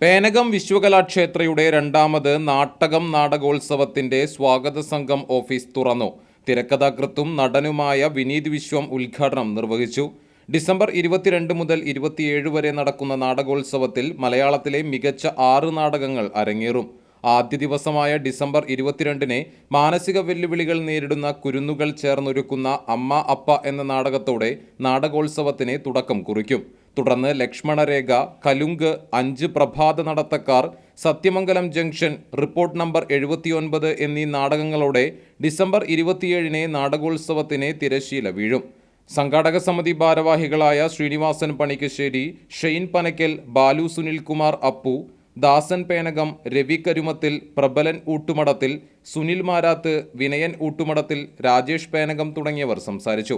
പേനകം വിശ്വകലാക്ഷേത്രയുടെ രണ്ടാമത് നാട്ടകം നാടകോത്സവത്തിന്റെ സ്വാഗത സംഘം ഓഫീസ് തുറന്നു. തിരക്കഥാകൃത്തും നടനുമായ വിനീത് വിശ്വം ഉദ്ഘാടനം നിർവഹിച്ചു. ഡിസംബർ ഇരുപത്തിരണ്ട് മുതൽ ഇരുപത്തിയേഴ് വരെ നടക്കുന്ന നാടകോത്സവത്തിൽ മലയാളത്തിലെ മികച്ച ആറ് നാടകങ്ങൾ അരങ്ങേറും. ആദ്യ ദിവസമായ ഡിസംബർ ഇരുപത്തിരണ്ടിന് മാനസിക വെല്ലുവിളികൾ നേരിടുന്ന കുരുന്നുകൾ ചേർന്നൊരുക്കുന്ന അമ്മ അപ്പ എന്ന നാടകത്തോടെ നാടകോത്സവത്തിന് തുടക്കം കുറിക്കും. തുടർന്ന് ലക്ഷ്മണരേഖ കലുങ്ക് അഞ്ച് പ്രഭാത നടത്തക്കാർ സത്യമംഗലം ജംഗ്ഷൻ റിപ്പോർട്ട് നമ്പർ എഴുപത്തിയൊൻപത് എന്നീ നാടകങ്ങളോടെ ഡിസംബർ ഇരുപത്തിയേഴിന് നാടകോത്സവത്തിന് തിരശീല വീഴും. സംഘാടക സമിതി ഭാരവാഹികളായ ശ്രീനിവാസൻ പണിക്കശ്ശേരി ഷെയ്ൻ പനക്കൽ ബാലു സുനിൽകുമാർ അപ്പു ദാസൻ പേനകം രവി കരുമത്തിൽ പ്രബലൻ ഊട്ടുമടത്തിൽ സുനിൽ മാരാത്ത് വിനയൻ ഊട്ടുമടത്തിൽ രാജേഷ് പേനകം തുടങ്ങിയവർ സംസാരിച്ചു.